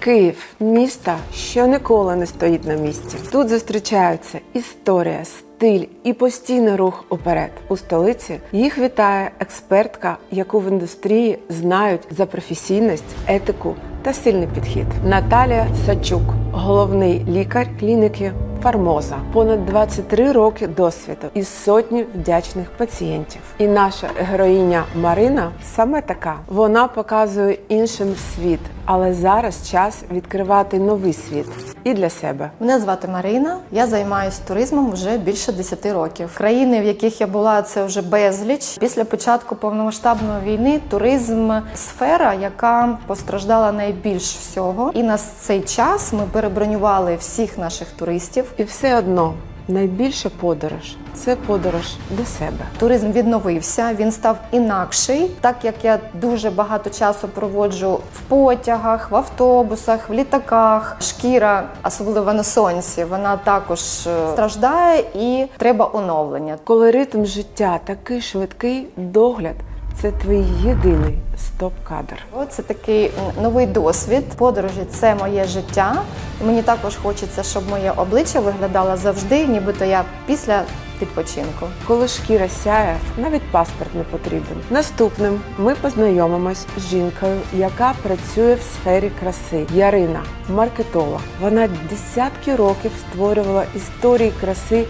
Київ місто, що ніколи не стоїть на місці. Тут зустрічаються історія, стиль і постійний рух уперед. У столиці їх вітає експертка, яку в індустрії знають за професійність, етику та сильний підхід. Наталія Сачук, головний лікар клініки. Фармоза понад 23 роки досвіду і сотні вдячних пацієнтів. І наша героїня Марина саме така. Вона показує іншим світ, але зараз час відкривати новий світ і для себе. Мене звати Марина. Я займаюся туризмом вже більше 10 років. Країни, в яких я була, це вже безліч. Після початку повномасштабної війни туризм сфера, яка постраждала найбільш всього. І на цей час ми перебронювали всіх наших туристів. І все одно найбільша подорож це подорож до себе. Туризм відновився, він став інакший, так як я дуже багато часу проводжу в потягах, в автобусах, в літаках. Шкіра, особливо на сонці, вона також е, страждає і треба оновлення. Коли ритм життя такий швидкий, догляд це твій єдиний стоп-кадр. Це такий новий досвід. Подорожі це моє життя. Мені також хочеться, щоб моє обличчя виглядало завжди, нібито я після відпочинку. Коли шкіра сяє, навіть паспорт не потрібен. Наступним ми познайомимось з жінкою, яка працює в сфері краси. Ярина, маркетолог. Вона десятки років створювала історії краси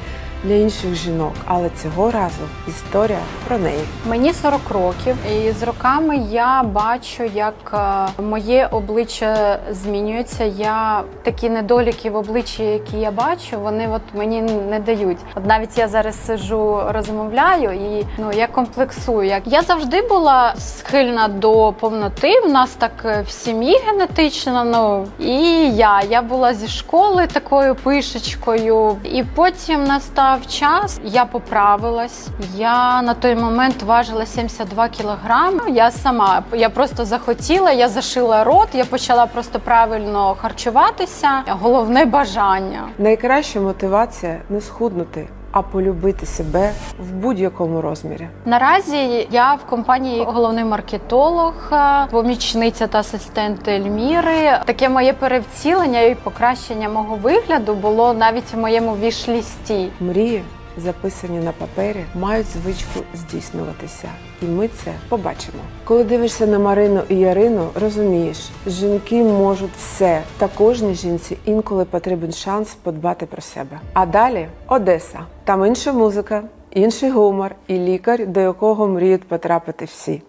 для інших жінок, але цього разу історія про неї. Мені 40 років, і з роками я бачу, як е, моє обличчя змінюється. Я такі недоліки в обличчі, які я бачу, вони от мені не дають. От навіть я зараз сижу, розмовляю, і ну я комплексую. Я завжди була схильна до повноти. В нас так е, в сім'ї генетично. Ну і я. Я була зі школи такою пишечкою, і потім настав час. Я поправилась. Я на той момент важила 72 кілограми. Я сама я просто захотіла, я зашила рот, я почала просто правильно харчуватися. Головне бажання. Найкраща мотивація не схуднути, а полюбити себе в будь-якому розмірі. Наразі я в компанії головний маркетолог, е, помічниця та асистент Ельміри. Таке моє перевцілення і покращення мого вигляду було навіть в моєму вішлісті. Мрії, записані на папері, мають звичку здійснюватися. І ми це побачимо. Коли дивишся на Марину і Ярину, розумієш, жінки можуть все, та кожній жінці інколи потрібен шанс подбати про себе. А далі Одеса. Там інша музика, інший гумор і лікар, до якого мріють потрапити всі.